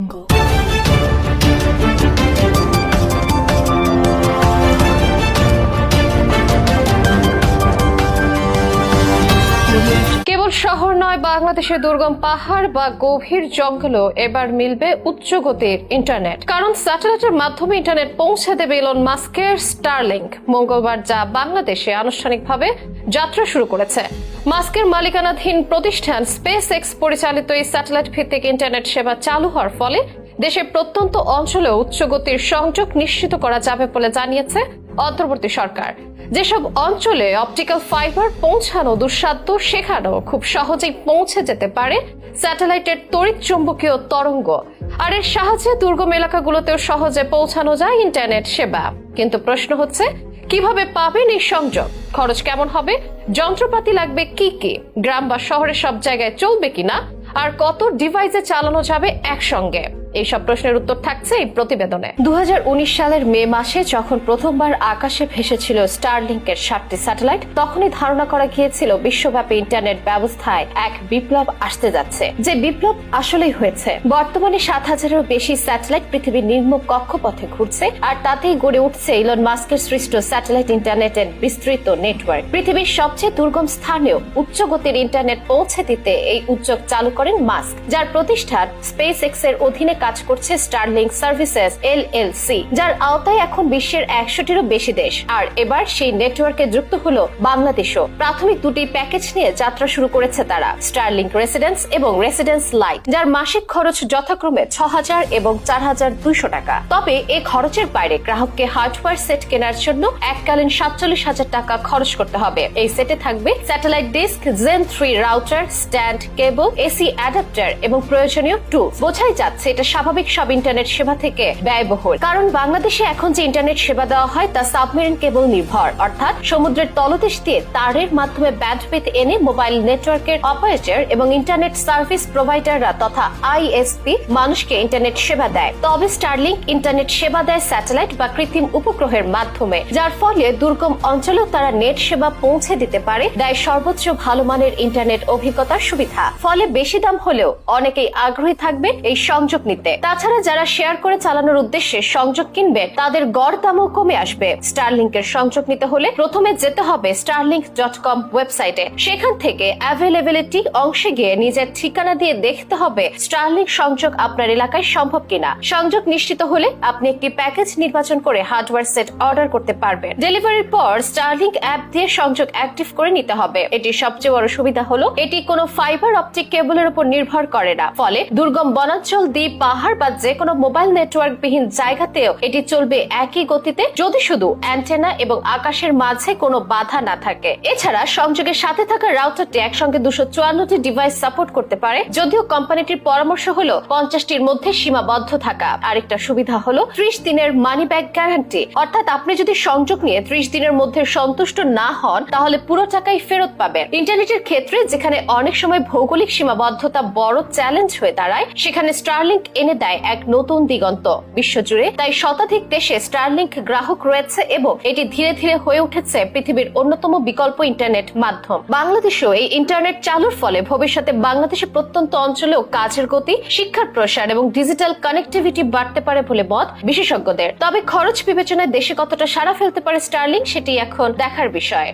angle কেবল শহর নয়, বাংলাদেশের দুর্গম পাহাড় বা গভীর জঙ্গলও এবার মিলবে উচ্চ গতির ইন্টারনেট। কারণ স্যাটেলাইটের মাধ্যমে ইন্টারনেট পৌঁছে দেবে ইলন মাস্কের স্টারলিংক মঙ্গলবার যা বাংলাদেশে আনুষ্ঠানিকভাবে যাত্রা শুরু করেছে। মাস্কের মালিকানাধীন প্রতিষ্ঠান স্পেস এক্স পরিচালিত এই স্যাটেলাইট ভিত্তিক ইন্টারনেট সেবা চালু হওয়ার ফলে দেশের প্রত্যন্ত অঞ্চলেও উচ্চ গতির সংযোগ নিশ্চিত করা যাবে বলে জানিয়েছে অন্তর্বর্তী সরকার। যেসব অঞ্চলে অপটিক্যাল ফাইবার পৌঁছানো দুঃসাধ্য, সেখানেও খুব সহজেই পৌঁছে যেতে পারে স্যাটেলাইটের তড়িৎ চুম্বকীয় তরঙ্গ। আর এর সাহায্যে দুর্গম এলাকাগুলোতেও সহজে পৌঁছানো যায় ইন্টারনেট সেবা। কিন্তু প্রশ্ন হচ্ছে, কীভাবে পাবেন এই সংযোগ? খরচ কেমন হবে? যন্ত্রপাতি লাগবে কি কি? গ্রাম বা শহরের সব জায়গায় চলবে কিনা? আর কত ডিভাইসে চালানো যাবে একসঙ্গে? এইসব প্রশ্নের উত্তর থাকছে এই প্রতিবেদনে। দু হাজার উনিশ সালের মে মাসে যখন প্রথমবার আকাশে ভেসেছিল স্টারলিংকের সাতটি স্যাটেলাইট, তখনই ধারণা করা গিয়েছিল বিশ্বব্যাপী ইন্টারনেট ব্যবস্থায় এক বিপ্লব আসতে যাচ্ছে। যে বিপ্লব আসলেই হয়েছে। বর্তমানে সাত হাজারেরও বেশি স্যাটেলাইট পৃথিবীর নিম্ন কক্ষপথে ঘুরছে, আর তাতেই গড়ে উঠছে ইলন মাস্কের সৃষ্ট স্যাটেলাইট ইন্টারনেটের বিস্তৃত নেটওয়ার্ক। পৃথিবীর সবচেয়ে দুর্গম স্থানেও উচ্চ গতির ইন্টারনেট পৌঁছে দিতে এই উদ্যোগ চালু করেন মাস্ক, যার প্রতিষ্ঠান স্পেস এক্সের অধীনে কাজ করছে Starlink services L L C যার আওতায় এখন বিশ্বের একশোটিরও বেশি দেশ। আর এবার সেই নেটওয়ার্কে যুক্ত হলো বাংলাদেশও। প্রাথমিক দুটি প্যাকেজ নিয়ে যাত্রা শুরু করেছে তারা স্টারলিংক রেসিডেন্স এবং রেসিডেন্স লাইট যার মাসিক খরচ যথাক্রমে ছ হাজার এবং চার হাজার দুইশো টাকা। তবে এই খরচের বাইরে গ্রাহককে হার্ডওয়্যার সেট কেনার জন্য এককালীন সাতচল্লিশ হাজার টাকা খরচ করতে হবে। এই সেটে থাকবে satellite disk gen three router stand cable AC adapter এবং প্রয়োজনীয় টুল বোঝাই যাচ্ছে এটা স্বাভাবিক সব ইন্টারনেট সেবা থেকে ব্যয়বহুল। কারণ বাংলাদেশে এখন যে ইন্টারনেট সেবা দেওয়া হয়, তা সাবমেরিন কেবল নির্ভর। অর্থাৎ সমুদ্রের তলদেশ দিয়ে তারের মাধ্যমে ব্যান্ডউইথ এনে মোবাইল নেটওয়ার্কের অপারেটর এবং ইন্টারনেট সার্ভিস প্রোভাইডাররা তথা আইএসপি মানুষকে ইন্টারনেট সেবা দেয়। তবে স্টারলিংক ইন্টারনেট সেবা দেয় স্যাটেলাইট বা কৃত্রিম উপগ্রহের মাধ্যমে, যার ফলে দুর্গম অঞ্চলেও তারা নেট সেবা পৌঁছে দিতে পারে, দেয় সর্বোচ্চ ভালো মানের ইন্টারনেট অভিজ্ঞতার সুবিধা। ফলে বেশি দাম হলেও অনেকেই আগ্রহী থাকবে এই সংযোগ নিতে। তাছাড়া যারা শেয়ার করে চালানোর উদ্দেশ্যে সংযোগ কিনবে, তাদের গড় দামও কমে আসবে। স্টারলিংকের সংযোগ নিতে হলে প্রথমে যেতে হবে স্টারলিংক ডট কম ওয়েবসাইটে সেখান থেকে অ্যাভেলেবিলিটি অংশে গিয়ে নিজের ঠিকানা দিয়ে দেখতে হবে স্টারলিংক সংযোগ আপনার এলাকায় সম্ভব কিনা। সংযোগ নিশ্চিত হলে আপনি একটি প্যাকেজ নির্বাচন করে হার্ডওয়্যার সেট অর্ডার করতে পারবেন। ডেলিভারির পর স্টারলিংক অ্যাপ দিয়ে সংযোগ অ্যাক্টিভ করে নিতে হবে। এটি সবচেয়ে বড় সুবিধা হলো, এটি কোনো ফাইবার অপটিক কেবলের উপর নির্ভর করে না। ফলে দুর্গম বনাঞ্চল, দ্বীপ পাহাড় বা যে কোনো মোবাইল নেটওয়ার্ক বিহীন জায়গাতেও এটি চলবে একই গতিতে যদি শুধু অ্যান্টেনা এবং আকাশের মাঝে কোনো বাধা না থাকে। এছাড়া সংযোগের সাথে থাকা রাউটারটি একসঙ্গে দুশো চুয়ান্নটি ডিভাইস সাপোর্ট করতে পারে, যদিও কোম্পানিটির পরামর্শ হলো পঞ্চাশটির মধ্যে সীমাবদ্ধ থাকা। আরেকটা সুবিধা হলো ত্রিশ দিনের মানি ব্যাক গ্যারান্টি। অর্থাৎ আপনি যদি সংযোগ নিয়ে ত্রিশ দিনের মধ্যে সন্তুষ্ট না হন, তাহলে পুরো টাকাই ফেরত পাবেন। ইন্টারনেটের ক্ষেত্রে যেখানে অনেক সময় ভৌগোলিক সীমাবদ্ধতা বড় চ্যালেঞ্জ হয়ে দাঁড়ায়, সেখানে স্টারলিংক এনে দেয় এক নতুন দিগন্ত। বিশ্বজুড়ে তাই শতাধিক দেশে স্টারলিংক গ্রাহক রয়েছে এবং এটি ধীরে ধীরে হয়ে উঠেছে পৃথিবীর অন্যতম বিকল্প ইন্টারনেট মাধ্যম। বাংলাদেশেও এই ইন্টারনেট চালুর ফলে ভবিষ্যতে বাংলাদেশের প্রত্যন্ত অঞ্চলেও কাজের গতি, শিক্ষার প্রসার এবং ডিজিটাল কানেক্টিভিটি বাড়তে পারে বলে মত বিশেষজ্ঞদের। তবে খরচ বিবেচনায় দেশে কতটা সাড়া ফেলতে পারে স্টারলিংক সেটি এখন দেখার বিষয়।